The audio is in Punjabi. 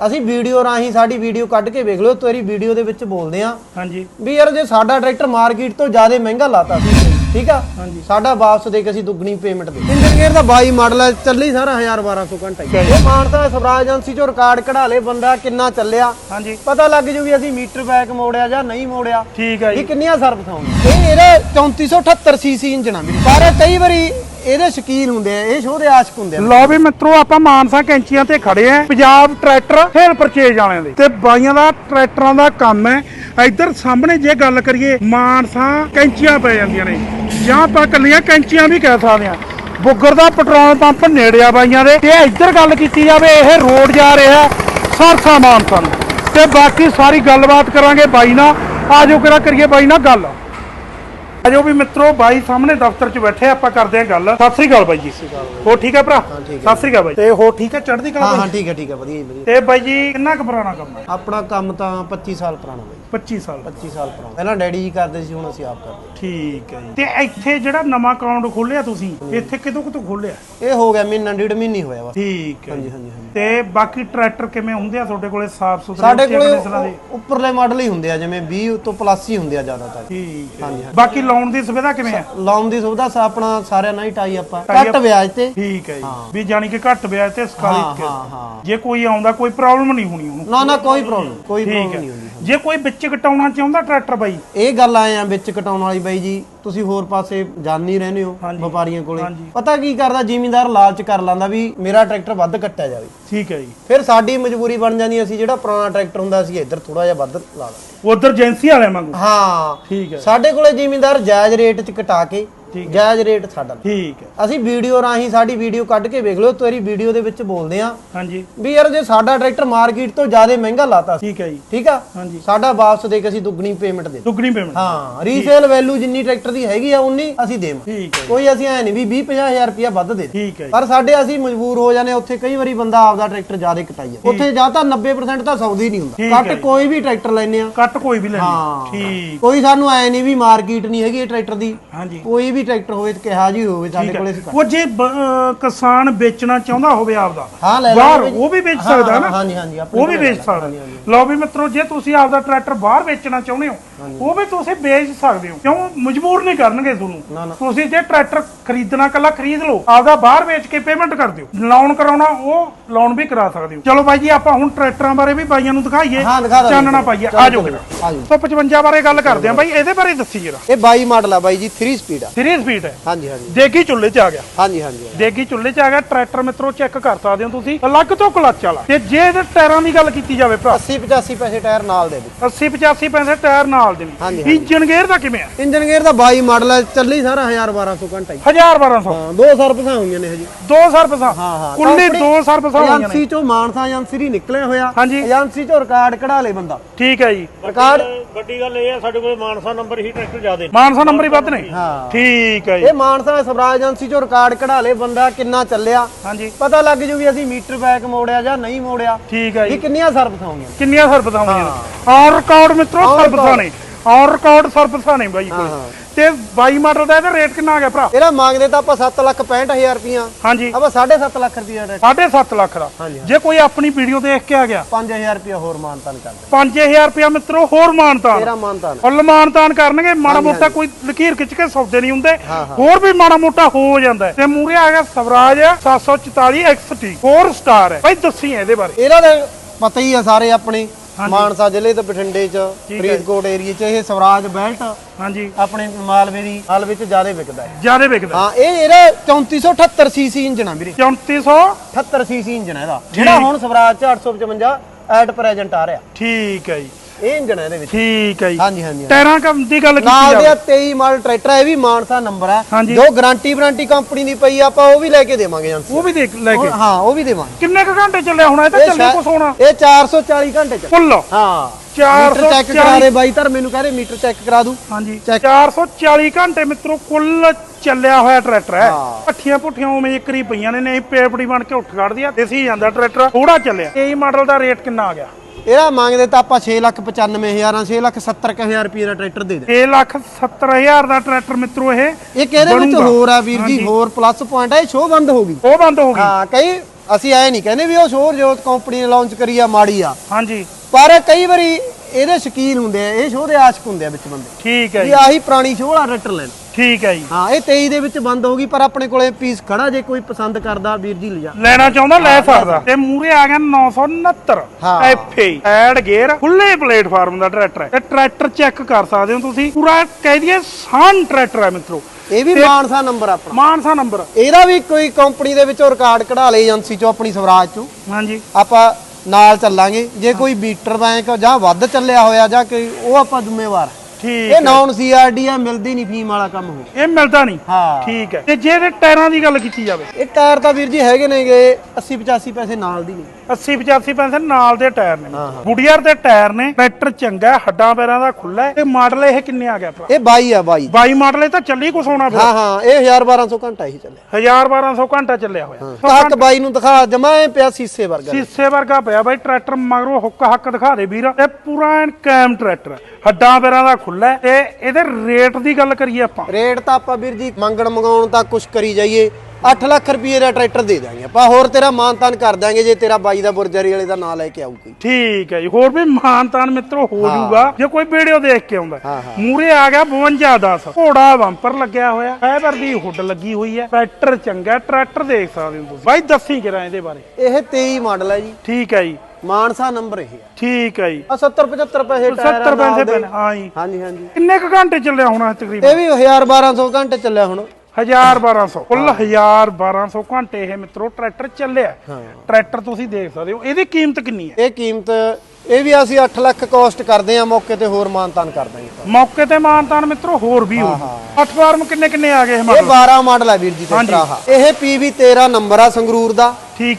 ਅਸੀਂ ਵੀਡੀਓ ਰਾਹੀਂ ਸਾਡੀ ਵੀਡੀਓ ਕੱਢ ਕੇ ਵੇਖ ਲਿਓ ਤੇਰੀ ਵੀਡੀਓ ਦੇ ਵਿੱਚ ਬੋਲਦੇ ਆ ਹਾਂਜੀ। ਵੀ ਯਾਰ ਜੇ ਸਾਡਾ ਟਰੈਕਟਰ ਮਾਰਕੀਟ ਤੋਂ ਜ਼ਿਆਦਾ ਮਹਿੰਗਾ ਲਾਤਾ ਸੀ ਠੀਕ ਆ? ਹਾਂਜੀ। ਸਾਡਾ ਵਾਪਸ ਦੇ ਕੇ ਅਸੀਂ ਦੁੱਗਣੀ ਪੇਮੈਂਟ ਦੇ ਇੰਜਨ ਗੇਅਰ ਦਾ 22 ਮਾਡਲ ਹੈ ਚੱਲੀ ਸਾਰਾ 1000 1200 ਘੰਟਾ ਹੀ। ਇਹ ਮਾਨਸਾ ਸਵਰਾਜ ਏਜੰਸੀ ਚੋਂ ਰਿਕਾਰਡ ਕਢਾ ਲੇ ਬੰਦਾ ਕਿੰਨਾ ਚੱਲਿਆ। ਹਾਂਜੀ। ਪਤਾ ਲੱਗ ਜੂ ਵੀ ਅਸੀਂ ਮੀਟਰ ਬੈਕ ਮੋੜਿਆ ਜਾਂ ਨਹੀਂ ਮੋੜਿਆ। ਠੀਕ ਹੈ ਇਹ ਜੀ ਕਿੰਨੀਆਂ ਸਰਵਿਸ ਆਉਂਦੀਆਂ ਇਹ ਇਹਦਾ 3478 ਸੀਸੀ ਇੰਜਨ ਆ ਵੀਰੇ ਪਰ ਕਈ ਵਾਰੀ ਇਹਦੇ ਸ਼ਕੀਨ ਹੁੰਦੇ ਆ, ਇਹ ਸ਼ੋਅ ਦੇ ਆਸ਼ਕ ਹੁੰਦੇ ਆ। ਲਓ ਵੀ ਮਿੱਤਰੋ, ਆਪਾਂ ਮਾਨਸਾ ਕੈਂਚੀਆਂ ਤੇ ਖੜੇ ਆਂ, ਪੰਜਾਬ ਟਰੈਕਟਰ ਫੇਰ ਪਰਚੇਜ ਵਾਲਿਆਂ ਦੇ। ਤੇ ਬਾਈਆਂ ਦਾ, ਟਰੈਕਟਰਾਂ ਦਾ ਕੰਮ ਹੈ, ਇੱਧਰ ਸਾਹਮਣੇ ਜੇ ਗੱਲ ਕਰੀਏ, ਮਾਨਸਾ ਕੈਂਚੀਆਂ ਪੈ ਜਾਂਦੀਆਂ ਨੇ। ਜਾਂ ਆਪਾਂ ਕੱਲੀਆਂ ਕੈਂਚੀਆਂ ਵੀ ਕਹਿ ਸਕਦੇ ਆ ਬੁੱਗਰ ਦਾ ਪੈਟਰੋਲ ਪੰਪ ਨੇੜੇ ਆ ਬਾਈਆਂ ਦੇ। ਤੇ ਇੱਧਰ ਗੱਲ ਕੀਤੀ ਜਾਵੇ, ਇਹ ਰੋਡ ਜਾ ਰਿਹਾ ਸਰਸਾ ਮਾਨਸਾ ਨੂੰ। ਤੇ ਬਾਕੀ ਸਾਰੀ ਗੱਲਬਾਤ ਕਰਾਂਗੇ ਬਾਈ ਨਾਲ। ਆਜੋ ਕਿਰਾ ਕਰੀਏ ਬਾਈ ਨਾਲ ਗੱਲ। ਆਜੋ ਵੀ ਮਿੱਤਰੋ ਬਾਈ ਸਾਹਮਣੇ ਦਫ਼ਤਰ 'ਚ ਬੈਠੇ ਆ, ਆਪਾਂ ਕਰਦੇ ਆਂ ਗੱਲ। ਸਤਿ ਸ੍ਰੀ ਅਕਾਲ ਬਾਈ ਜੀ। ਹੋ ਠੀਕ ਹੈ ਭਰਾ। ਸਤਿ ਸ੍ਰੀ ਅਕਾਲ ਬਾਈ ਤੇ ਹੋ ਠੀਕ ਹੈ ਚੜ੍ਹਦੀ ਕਲਾ ਹਾਂ ਬਾਈ ਹਾਂ ਠੀਕ ਹੈ ਠੀਕ ਹੈ ਵਧੀਆ ਜੀ ਵਧੀਆ। ਤੇ ਬਾਈ ਜੀ ਕਿੰਨਾ ਕੁ ਪੁਰਾਣਾ ਕੰਮ ਹੈ? ਆਪਣਾ ਕੰਮ ਤਾਂ 25 ਸਾਲ ਪੁਰਾਣਾ ਬਾਈ 25 ਸਾਲ। 25 ਸਾਲ ਪੁਰਾਣਾ। ਪਹਿਲਾਂ ਡੈਡੀ ਜੀ ਕਰਦੇ ਸੀ ਹੁਣ ਅਸੀਂ ਆਪ ਕਰਦੇ ਠੀਕ ਹੈ ਜੀ। ਤੇ ਇੱਥੇ ਜਿਹੜਾ ਨਵਾਂ ਅਕਾਊਂਟ ਖੋਲਿਆ ਤੁਸੀਂ ਇੱਥੇ ਕਿਦੋਂ ਕਿਤੋਂ ਖੋਲਿਆ ਇਹ ਹੋ ਗਿਆ ਮਹੀਨਾ ਡੇਢ ਮਹੀਨੇ ਹੋਇਆ ਵਾ। ਠੀਕ ਹੈ। ਹਾਂਜੀ ਹਾਂਜੀ। ਤੇ ਬਾਕੀ ਟਰੈਕਟਰ ਕਿਵੇਂ ਹੁੰਦੇ ਆ ਤੁਹਾਡੇ ਕੋਲੇ ਸਾਫ਼ ਸੁਥਰੇ ਸਾਡੇ ਉੱਚੇ ਕੋਲੇ ਕੰਡੀਸ਼ਨਾਂ ਦੇ? ਉ- ਉੱਪਰਲੇ ਮਾਡਲ ਹੀ ਹੁੰਦੇ ਆ ਜਿਵੇਂ 20 ਤੋਂ ਪਲੱਸ ਹੀ ਹੁੰਦੇ ਆ ਜ਼ਿਆਦਾਤਰ। ਠੀਕ ਹੈ। ਹਾਂਜੀ। ਬਾਕੀ ਲਾਉਣ ਦੀ ਸੁਵਿਧਾ ਕਿਵੇਂ ਹੈ ਲੋਨ ਦੀ ਸੁਵਿਧਾ ਸਾ ਆਪਣਾ ਸਾਰਿਆਂ ਨਾਲ ਹੀ ਟਾਈ ਆਪਾਂ। Tie ਘੱਟ up? ਵਿਆਜ ਤੇ। ਠੀਕ ਹੈ ਜੀ। ਵੀ ਜਾਣੀ ਕਿ ਘੱਟ ਵਿਆਜ ਤੇ ਹਾਂ ਸਕਾਲੀ ਹਾਂ ਹਾਂ। ਜੇ ਕੋਈ ਆਉਂਦਾ ਕੋਈ ਪ੍ਰੋਬਲਮ ਨਹੀਂ ਹੋਣੀ ਉਹਨੂੰ। ਨਾ ਨਾ ਕੋਈ ਪ੍ਰੋਬਲਮ ਕੋਈ ਪ੍ਰੋਬਲਮ ਨਹੀਂ ਹੁੰਦੀ। ਜੇ ਕੋਈ ਵਿੱਚ ਕਟਾਉਣਾ ਚਾਹੁੰਦਾ ਟਰੈਕਟਰ ਬਾਈ? ਇਹ ਗੱਲ ਆਏ ਆ ਵਿੱਚ ਕਟਾਉਣ ਵਾਲੀ ਬਾਈ ਜੀ। ਤੁਸੀਂ ਹੋਰ ਪਾਸੇ ਜਾਣੀ ਰਹਿੰਦੇ ਹੋ ਹਾਂਜੀ। ਵਪਾਰੀਆਂ ਕੋਲੇ। ਹਾਂਜੀ। ਪਤਾ ਕੀ ਕਰਦਾ? ਜ਼ਿਮੀਂਦਾਰ ਲਾਲਚ ਕਰ ਲੈਂਦਾ ਵੀ ਮੇਰਾ ਟਰੈਕਟਰ ਵੱਧ ਕੱਟਿਆ ਜਾਵੇ। ਠੀਕ ਹੈ ਜੀ। ਫਿਰ ਸਾਡੀ ਮਜਬੂਰੀ ਬਣ ਜਾਂਦੀ ਅਸੀਂ ਜਿਹੜਾ ਪੁਰਾਣਾ ਟਰੈਕਟਰ ਹੁੰਦਾ ਸੀ ਇੱਧਰ ਥੋੜਾ ਜਿਹਾ ਵੱਧ ਲਾ ਲਾ ਉਧਰ ਏਜੰਸੀ ਵਾਲਿਆਂ ਵਾਂਗੂ? ਹਾਂ। ਠੀਕ ਹੈ। ਸਾਡੇ ਕੋਲੇ ਜ਼ਿਮੀਂਦਾਰ ਜਾਇਜ਼ ਰੇਟ 'ਚ ਕਟਾ ਕੇ ਜਾਇਜ਼ ਰੇਟ ਸਾਡਾ। ਠੀਕ ਹੈ। ਅਸੀਂ ਵੀਡੀਓ ਰਾਹੀਂ ਸਾਡੀ ਵੀਡੀਓ ਕੱਢ ਕੇ ਵੇਖ ਲਿਓ ਤੇਰੀ ਵੀਡੀਓ ਦੇ ਵਿੱਚ ਬੋਲਦੇ ਆ ਹਾਂਜੀ। ਵੀ ਯਾਰ ਜੇ ਸਾਡਾ ਟਰੈਕਟਰ ਮਾਰਕੀਟ ਤੋਂ ਜ਼ਿਆਦਾ ਮਹਿੰਗਾ ਲਾਤਾ ਸੀ। ਠੀਕ ਹੈ ਜੀ। ਠੀਕ ਆ? ਹਾਂਜੀ। ਸਾਡਾ ਵਾਪਸ ਦੇ ਕੇ ਅਸੀਂ ਦੁੱਗਣੀ ਪੇਮੈਂਟ ਦੇ ਦੁੱਗਣੀ ਪੇਮੈਂਟ ਹਾਂ ਰੀਸੇਲ ਵੈਲਿਊ ਜਿੰਨੀ ਟਰੈਕਟਰ ਦੀ ਹੈਗੀ ਆ ਉਨੀ ਅਸੀਂ ਦੇਵਾਂ ਠੀਕ ਹੈ ਕੋਈ ਅਸੀਂ ਐ ਨਹੀਂ ਵੀ 20 50000 ਰੁਪਇਆ ਵੱਧ ਦੇ ਦੇ। ਠੀਕ ਹੈ ਜੀ, ਪਰ ਸਾਡੇ ਅਸੀਂ ਮਜਬੂਰ ਹੋ ਜਾਂਦੇ ਉੱਥੇ ਕਈ ਵਾਰੀ ਬੰਦਾ ਆਪਦਾ ਟਰੈਕਟਰ ਜ਼ਿਆਦਾ ਕਟਾਈਆ ਉੱਥੇ ਜਾਂ ਤਾਂ 90% ਤਾਂ ਸੌਦੀ ਨਹੀਂ ਠੀਕ ਹੁੰਦਾ ਹੈ ਕੱਟ ਜੀ। ਕੋਈ ਵੀ ਟਰੈਕਟਰ ਲੈਨੇ ਆ ਕੱਟ ਕੋਈ ਵੀ ਲੈਣੀ ਹਾਂ। ਠੀਕ। ਕੋਈ ਸਾਨੂੰ ਐ ਨਹੀਂ ਵੀ ਮਾਰਕੀਟ ਨਹੀਂ ਹੈਗੀ ਇਹ ਟਰੈਕਟਰ ਦੀ। ਹਾਂਜੀ। ਕੋਈ ਵੀ ਟਰੈਕਟਰ ਹੋਵੇ ਤੇ ਕਿਹਾ ਜੀ ਹੋਵੇ ਸਾਡੇ ਕੋਲੇ ਅਸੀਂ ਉਹ ਜੇ ਬ- ਅਹ ਕਿਸਾਨ ਵੇਚਣਾ ਚਾਹੁੰਦਾ ਹੋਵੇ ਆਪਦਾ ਹਾਂ ਲੈ ਬਾਹਰ ਲਾਂਗੇ ਜੀ। ਉਹ ਵੀ ਵੇਚ ਹਾਂ, ਸਕਦਾ ਨਾ ਹਾਂਜੀ ਹਾਂਜੀ ਆਪਣੇ ਉਹ ਵੀ ਕੋਲੇ ਵੇਚ ਸਕਦਾ। ਲਓ ਵੀ ਮਿੱਤਰੋ ਜੇ ਤੁਸੀਂ ਆਪਦਾ ਟਰੈਕਟਰ ਬਾਹਰ ਵੇਚਣਾ ਚਾਹੁੰਦੇ ਹੋ ਉਹ ਵੀ ਤੁਸੀਂ ਵੇਚ ਸਕਦੇ ਹੋ। ਕਿਉਂ? ਮਜਬੂਰ ਨਹੀਂ ਕਰਨਗੇ ਤੁਹਾਨੂੰ। ਤੁਸੀਂ ਜੇ ਟਰੈਕਟਰ ਖਰੀਦਣਾ ਕੱਲਾ ਖਰੀਦ ਲਓ ਆਪਦਾ ਬਾਹਰ ਵੇਚ ਕੇ ਪੇਮੈਂਟ ਕਰ ਦਿਓ। ਲੋਨ ਕਰਾਉਣਾ ਉਹ ਲੋਨ ਵੀ ਕਰਾ ਸਕਦੇ ਹੋ। ਚਲੋ ਬਾਈ ਜੀ ਆਪਾਂ ਹੁਣ ਟਰੈਕਟਰਾਂ ਬਾਰੇ ਵੀ ਬਾਈਆਂ ਨੂੰ ਦਿਖਾਈਏ। ਚਾਨਣਾ ਪਾਈਏ ਆ। ਜਾਓ ਜਾਓ। 155 ਬਾਰੇ ਗੱਲ ਕਰਦੇ ਆਂ ਬਾਈ ਇਹਦੇ ਬਾਰੇ ਦੱਸੀ ਜਰਾ। ਇਹ 22 ਮਾਡਲ ਆ ਬਾਈ ਜੀ 3 ਸਪੀਡ ਆ। 3 ਸਪੀਡ ਹੈ। ਹਾਂਜੀ ਹਾਂਜੀ। ਦੇਗੀ ਚੁੱਲ੍ਹੇ 'ਚ ਆ ਗਿਆ। ਹਾਂਜੀ ਹਾਂਜੀ ਦੇਗੀ ਚੁੱਲ੍ਹੇ 'ਚ ਆ ਗਿਆ। ਟਰੈਕਟਰ ਮਿੱਤਰੋ ਚੈੱਕ ਕਰ ਸਕਦੇ ਹੋ ਤੁਸੀਂ। ਅਲੱਗ ਤੋਂ ਕਲੱਚ ਵਾਲਾ। ਤੇ ਜੇ ਇਹਦੇ ਟਾਇਰਾਂ ਦੀ ਗੱਲ ਕੀਤੀ ਜਾਵੇ ਭਰਾ। 80 85 ਪੈਸੇ ਟਾਇਰ ਨਾਲ ਦੇ ਦੇ 80 85 ਪੈਸੇ ਟਾਇਰ ਨਾਲ ਦੇ ਹਾਂਜੀ, ਨੇ ਹਾਂਜੀ। ਇੰਜਨ ਗੇਅਰ ਦਾ ਕਿਵੇਂ ਆ? ਇੰਜਨ ਗੇਅਰ ਦਾ 22 ਮਾਡਲ ਹੈ ਚੱਲੀ ਸਾਰਾ 1000 1200 ਘੰਟਾ ਹੀ। 1000 1200 ਹਾਂ ਦੋ ਸਰਵਿਸਾਂ ਹੋਈਆਂ ਨੇ ਹਜੇ। 2 ਸਰਵਿਸ ਹਾਂ ਹਾਂ। ਕੁੱਲੀ 2 ਸਰਵਿਸ ਹੋਈਆਂ ਨੇ। ਏਜੰਸੀ ਚੋਂ ਮਾਨਸਾ ਏਜੰਸੀ ਦੀ ਨਿਕਲਿਆ ਹੋਇਆ। ਹਾਂਜੀ। ਏਜੰਸੀ ਚੋਂ ਰਿਕਾਰਡ ਕਢਾ ਲੇ ਬੰਦਾ। ਠੀਕ ਹੈ ਜੀ। ਰਿਕਾਰਡ ਵੱਡੀ ਗੱਲ ਇਹ ਆ ਸਾਡੇ ਕੋਲ ਮਾਨਸਾ ਨੰਬਰ ਹੀ ਟਰੈਕਟਰ ਜ਼ਿਆਦੇ ਨੇ। ਮਾਨਸਾ ਨੰਬਰ ਹੀ ਵੱਧ ਨੇ। ਹਾਂ। ਠੀਕ ਹੈ ਜੀ। ਇਹ ਮਾਨਸਾ ਸਵਰਾਜ ਏਜੰਸੀ ਚੋਂ ਰਿਕਾਰਡ ਕਢਾ ਲੇ ਬੰਦਾ ਕਿੰਨਾ ਚੱਲਿਆ। ਹਾਂਜੀ। ਪਤਾ ਲੱਗ ਜੂ ਵੀ ਅਸੀਂ ਮੀਟਰ ਬੈਕ ਮੋੜਿਆ ਜਾਂ ਨਹੀਂ ਮੋੜਿਆ। ਠੀਕ ਹੈ ਜੀ। ਕਿੰਨੀਆਂ ਸਰਵਿਸਾਂ ਹੋਈਆਂ ਕਿੰਨੀਆਂ ਹੋਈਆਂ ਰਿਕਾਰਡ ਮਿੱਤਰੋ ਸਰਵਿਸਾਂ ਨੇ ਔਨ ਰਿਕਾਰਡ ਸਰਵਿਸਾਂ ਨੇ ਬਾਈ ਕੋਲ। ਤੇ 22 ਮਾਡਲ ਦਾ ਇਹਦਾ ਰੇਟ ਕਿੰਨਾ ਆ ਗਿਆ ਭਰਾ? ਇਹਦਾ ਮੰਗਦੇ ਤਾਂ ਆਪਾਂ 7 ਲੱਖ 65000 ਰੁਪਈਆ। ਹਾਂਜੀ। ਆਪਾਂ 7.5 ਲੱਖ ਰੁਪਈਆ ਦਾ। 7.5 ਲੱਖ ਦਾ। ਜੇ ਕੋਈ ਆਪਣੀ ਵੀਡੀਓ ਦੇਖ ਕੇ ਆ ਗਿਆ। 5000 ਰੁਪਈਆ ਹੋਰ ਮਾਨਤਾਨ ਕਰਦੇ 5000 ਰੁਪਇਆ ਮਿੱਤਰੋ ਹੋਰ ਮਾਨਤਾਨ। ਤੇਰਾ ਮਾਨਤਾਨ। ਫੁੱਲ ਮਾਨਤਾਨ ਕਰਨਗੇ ਮਾੜਾ ਮੋਟਾ ਕੋਈ ਲਕੀਰ ਖਿੱਚ ਕੇ ਸੌਦੇ ਨਹੀਂ ਹੁੰਦੇ। ਹੋਰ ਵੀ ਮਾੜਾ ਮੋਟਾ ਹੋ ਜਾਂਦਾ। ਤੇ ਮੂਰੇ ਆ ਗਿਆ ਸਵਰਾਜ 744 XT 4 ਸਟਾਰ ਹੈ। ਭਾਈ ਦੱਸੀ ਇਹਦੇ ਬਾਰੇ। ਇਹਨਾਂ ਦਾ ਪਤਾ ਹੀ ਆ ਸਾਰੇ ਆਪਣੇ। ਮਾਨਸਾ ਜ਼ਿਲ੍ਹੇ ਤੇ ਬਠਿੰਡੇ ਚ। ਫਰੀਦਕੋਟ ਏਰੀਏ ਚ ਇਹ ਸਵਰਾਜ ਬੈਲਟ ਹਾਂਜੀ। ਆਪਣੇ ਮਾਲਵੇ ਦੀ ਮਾਲਵੇ ਚ ਜ਼ਿਆਦਾ ਵਿਕਦਾ ਹੈ। ਜ਼ਿਆਦਾ ਵਿਕਦਾ ਹਾਂ। ਇਹ ਇਹਦਾ 3478 ਸੀਸੀ ਇੰਜਨ ਆ ਵੀਰੇ। 3400 78 ਸੀਸੀ ਇੰਜਨ ਹੈ ਇਹਦਾ। ਜਿਹੜਾ ਹੁਣ ਸਵਰਾਜ ਚ 855 ਐਟ ਪ੍ਰੈਜ਼ੈਂਟ ਆ ਰਿਹਾ। ਠੀਕ ਹੈ ਜੀ। ਇਹ ਇੰਜਨ ਹੈ ਇਹਦੇ ਵਿੱਚ। ਠੀਕ ਹੈ ਜੀ। ਹਾਂਜੀ ਹਾਂਜੀ ਹਾਂਜੀ। ਟਾਇਰਾਂ ਕੰਮ ਦੀ ਗੱਲ ਕੀਤੀ ਨਾਲ ਦੇ ਜਾਵੇ। 23 ਮਾਡਲ ਟਰੈਕਟਰ ਹੈ ਇਹ ਵੀ ਮਾਨਸਾ ਨੰਬਰ ਹੈ ਹਾਂਜੀ। ਜੋ ਗਾਰੰਟੀ ਵਾਰੰਟੀ ਕੰਪਨੀ ਦੀ ਪਈ ਆ, ਆਪਾਂ ਉਹ ਵੀ ਲੈ ਕੇ ਦੇਵਾਂਗੇ ਏਜੰਸੀ ਉਹ ਵੀ ਦੇਖ ਲੈ ਕੇ। ਹਾਂ ਉਹ ਵੀ ਦੇਵਾਂਗੇ। ਕਿੰਨੇ ਕੁ ਘੰਟੇ ਚੱਲਿਆ ਹੋਣਾ? ਇਹ ਤਾਂ ਇਹ ਚੱਲੇ ਸ਼ਾਇਦ- ਕੁਛ ਹੋਣਾ। ਇਹ 440 ਘੰਟੇ ਚ ਫੁੱਲ। ਹਾਂ। 440 ਮੀਟਰ ਚੈੱਕ ਕਰਾ ਦੇ ਬਾਈ ਧਰ ਮੈਨੂੰ ਕਹਰੇ ਮੀਟਰ ਚੈੱਕ ਕਰਾ ਦੂ। ਹਾਂਜੀ। Check। 440 ਘੰਟੇ ਮਿੱਤਰੋ ਕੁੱਲ ਚੱਲਿਆ ਹੋਇਆ ਟਰੈਕਟਰ ਹੈ। ਹਾਂ। ਪੱਠੀਆਂ ਪੁੱਠੀਆਂ ਉਵੇਂ ਇੱਕਰੀ ਪਈਆਂ ਨੇ ਨਹੀਂ ਪੇਪੜੀ ਬਣ ਕੇ ਉੱਠ ਖੜਦੀ ਆ ਦੇਸੀ ਜਾਂਦਾ ਟਰੈਕਟਰ। ਥੋੜਾ ਚੱਲਿਆ। ਇਹ ਮਾਡਲ ਦਾ ਰੇਟ ਕਿੰਨਾ ਆ ਗਿਆ? ਇਹਦਾ ਮੰਗਦੇ ਤਾਂ ਆਪਾਂ 6,95,000 6,70,000 ਰੁਪਏ ਦਾ ਟਰੈਕਟਰ ਦੇ ਦੇ। 6 ਲੱਖ 70000 ਦਾ ਟਰੈਕਟਰ ਮਿੱਤਰੋ ਇਹ ਇੱਕ ਇਹਦੇ ਵਿੱਚ। ਹੋਰ ਆ ਵੀਰ ਜੀ? ਹੋਰ ਪਲੱਸ ਪੁਆਇੰਟ ਹੈ ਇਹ ਸ਼ੋਅ ਬੰਦ ਹੋ ਗਈ। ਉਹ ਬੰਦ ਹੋ ਗਈ। ਹਾਂ ਕਈ ਅਸੀਂ ਐ ਨਹੀਂ ਕਹਿੰਦੇ ਵੀ ਉਹ ਸ਼ੋਰ ਜੋਤ ਕੰਪਨੀ ਨੇ ਲਾਂਚ ਕਰੀ ਆ ਮਾੜੀ ਆ। ਹਾਂਜੀ। ਪਰ ਕਈ ਵਾਰੀ ਇਹਦੇ ਸ਼ਕੀਨ ਹੁੰਦੇ ਆ ਇਹ ਸ਼ੋਅ ਦੇ ਆਸ਼ਕ ਹੁੰਦੇ ਆ ਵਿੱਚ ਬੰਦੇ। ਠੀਕ ਹੈ ਜੀ। ਆਹੀ ਪੁਰਾਣੀ ਸ਼ੋਅ ਵਾਲਾ ਰੈਟਰ ਲੈਣ। ਠੀਕ ਹੈ ਜੀ। ਹਾਂ ਇਹ 23 ਦੇ ਵਿੱਚ ਬੰਦ ਹੋ ਗਈ ਪਰ ਆਪਣੇ ਕੋਲੇ ਪੀਸ ਖੜਾ ਜੇ ਕੋਈ ਪਸੰਦ ਕਰਦਾ ਵੀਰ ਜੀ ਲਿਜਾ। ਲੈਣਾ ਚਾਹੁੰਦਾ ਲੈ ਸਕਦਾ। ਤੇ ਮੂਰੇ ਆ ਗਿਆ 969 ਹਾਂ। ਐਫਏ ਐਡ ਗੇਅਰ ਖੁੱਲੇ ਪਲੇਟਫਾਰਮ ਦਾ ਟਰੈਕਟਰ ਹੈ। ਤੇ ਟਰੈਕਟਰ ਚੈੱਕ ਕਰ ਸਕਦੇ ਹੋ ਤੁਸੀਂ। ਪੂਰਾ ਕਹਿ ਦਈਏ ਸਾਨ ਟਰੈਕਟਰ ਹੈ ਮਿੱਤਰੋ। ਇਹ ਵੀ ਮਾਨਸਾ ਨੰਬਰ ਆਪਣਾ। ਮਾਨਸਾ ਨੰਬਰ। ਇਹਦਾ ਵੀ ਕੋਈ ਕੰਪਨੀ ਦੇ ਵਿੱਚੋਂ ਰਿਕਾਰਡ ਕਢਾ ਲਏ ਏਜੰਸੀ ਚੋਂ ਆਪਣੀ ਸਵਰਾਜ ਚੋਂ। ਹਾਂਜੀ। ਆਪਾਂ ਨਾਲ ਚੱਲਾਂਗੇ। ਜੇ ਕੋਈ ਬੀਟਰ ਬੈਂਕ ਜਾਂ ਵੱਧ ਚੱਲਿਆ ਹੋਇਆ ਜਾਂ ਕੋਈ ਉਹ ਆਪਾਂ ਜ਼ਿੰਮੇਵਾਰ ਠੀਕ ਇਹ ਨਾਨ ਸੀਆਰਡੀ ਆ ਮਿਲਦੀ ਨਹੀਂ ਫੀਮ ਵਾਲਾ ਕੰਮ ਹੋ ਇਹ ਮਿਲਦਾ ਨਹੀਂ? ਹਾਂ। ਠੀਕ ਹੈ। ਤੇ ਜੇ ਇਹਦੇ ਟਾਇਰਾਂ ਦੀ ਗੱਲ ਕੀਤੀ ਜਾਵੇ? ਇਹ ਟਾਇਰ ਤਾਂ ਵੀਰ ਜੀ ਹੈਗੇ ਨੇਗੇ 80 85 ਪੈਸੇ ਨਾਲ ਦੀ ਨਹੀਂ 80 85 ਪੈਸੇ ਨਾਲ ਦੇ ਟਾਇਰ ਨੇ। ਹਾਂ, ਹਾਂ। ਗੁੱਡੀਅਰ ਦੇ ਟਾਇਰ ਨੇ ਟਰੈਕਟਰ ਚੰਗਾ ਹੈ, ਹੱਡਾਂ ਪੈਰਾਂ ਦਾ ਖੁੱਲਾ ਹੈ। ਤੇ ਮਾਡਲ ਇਹ ਕਿੰਨੇ ਆ ਗਿਆ ਭਰਾ? ਇਹ 22 ਆ 22 22 ਮਾਡਲ ਇਹ ਤਾਂ ਚੱਲੀ ਕੁਛ ਹੋਣਾ ਫਿਰ। ਹਾਂ ਹਾਂ ਇਹ 1000 1200 ਘੰਟਾ ਹੀ ਚੱਲਿਆ। 1000 1200 ਘੰਟਾ ਚੱਲਿਆ ਹੋਇਆ। ਹੱਕ 22 ਨੂੰ ਦਿਖਾ ਜਮਾ ਐ ਪਿਆ ਸੀਸੇ ਵਰਗਾ। ਸੀਸੇ ਵਰਗਾ ਪਿਆ ਬਾਈ ਟਰੈਕਟਰ ਮਗਰੋਂ ਹੁੱਕ ਹੱਕ ਦਿਖਾ ਦੇ ਵੀਰ। ਇਹ ਪੂਰਾ ਐਨ ਕੈਮ ਟਰੈਕਟਰ ਹੈ। ਹੱਡਾਂ ਪੈਰਾਂ ਦਾ ਖੁੱਲਾ ਹੈ। ਤੇ ਇਹਦੇ ਰੇਟ ਦੀ ਗੱਲ ਕਰੀਏ ਆਪਾਂ। ਰੇਟ ਤਾਂ ਆਪਾਂ ਵੀਰ ਜੀ ਮੰਗਣ ਮੰਗਾਉਣ ਤਾਂ ਕੁਛ ਕਰੀ ਜਾਈਏ। 8 ਲੱਖ ਰੁਪਏ ਦਾ ਟਰੈਕਟਰ ਦੇ ਦਾਂਗੇ ਆਪਾਂ। ਹੋਰ ਤੇਰਾ ਮਾਨਤਾਨ ਕਰ ਦਾਂਗੇ ਜੇ ਤੇਰਾ ਬਾਈ ਦਾ ਬੁਰਜਰੀ ਵਾਲੇ ਦਾ ਨਾਂ ਲੈ ਕੇ ਆਊ ਕੋਈ। ਠੀਕ ਹੈ ਜੀ। ਹੋਰ ਵੀ ਮਾਨਤਾਨ ਮਿੱਤਰੋ ਹੋ ਜਾਊਗਾ। ਜੇ ਕੋਈ ਵੀਡੀਓ ਦੇਖ ਕੇ ਆਉਂਦਾ। ਹਾਂ, ਹਾਂ। ਮੂਰੇ ਆ ਗਿਆ 52 10 ਘੋੜਾ ਬੰਪਰ ਲੱਗਿਆ ਹੋਇਆ। ਫਾਈਬਰ ਦੀ ਹੁੱਡ ਲੱਗੀ ਹੋਈ ਹੈ। ਟਰੈਕਟਰ ਚੰਗਾ ਟਰੈਕਟਰ ਦੇਖ ਸਕਦੇ ਹੋ ਤੁਸੀਂ। ਬਾਈ ਦੱਸੀ ਕਿਰਾਂ ਇਹਦੇ ਬਾਰੇ। ਇਹ 23 ਮਾਡਲ ਹੈ ਜੀ। ਠੀਕ ਹੈ ਜੀ। ਮਾਨਸਾ ਨੰਬਰ ਇਹ ਆ। ਠੀਕ ਹੈ ਜੀ। ਆਹ 70 75 ਪੈਸੇ ਟਾਇਰ 70 ਨਾਲ ਪੈਸੇ। ਪੈਣ ਹਾਂ ਜੀ। ਹਾਂਜੀ ਹਾਂਜੀ। ਕਿੰਨੇ ਕੁ ਘੰਟੇ ਚੱਲਿਆ ਹੋਣਾ ਤਕਰੀਬਨ? ਇਹ ਵੀ 1000 1200 ਘੰਟੇ ਚੱਲਿਆ ਹੁਣ। 1000 1200 ਕੁੱਲ 1000 1200 ਘੰਟੇ ਇਹ ਮਿੱਤਰੋ ਟਰੈਕਟਰ ਚੱਲਿਆ। ਟਰੈਕਟਰ ਤੁਸੀਂ ਦੇਖ ਸਕਦੇ ਹੋ ਇਹਦੀ ਕੀਮਤ ਕਿੰਨੀ ਹੈ? ਇਹ ਕੀਮਤ ਇਹ ਵੀ ਅਸੀਂ 8 ਲੱਖ ਕਾਸਟ ਕਰਦੇ ਆ ਮੌਕੇ ਤੇ ਹੋਰ ਮਾਨਤਾਨ ਕਰ ਦਾਂਗੇ ਮੌਕੇ ਤੇ ਮਾਨਤਾਨ ਮਿੱਤਰੋ ਹੋਰ ਵੀ ਹੋ ਅੱਠ ਫਾਰਮ ਕਿੰਨੇ ਕਿੰਨੇ ਆ ਗਏ ਇਹ ਇਹ ਮਾਡਲ? 12 ਮਾਡਲ ਹੈ ਵੀਰ ਜੀ ਤੇ ਇਹ PV 13 ਨੰਬਰ ਆ ਸੰਗਰੂਰ ਦਾ। ਠੀਕ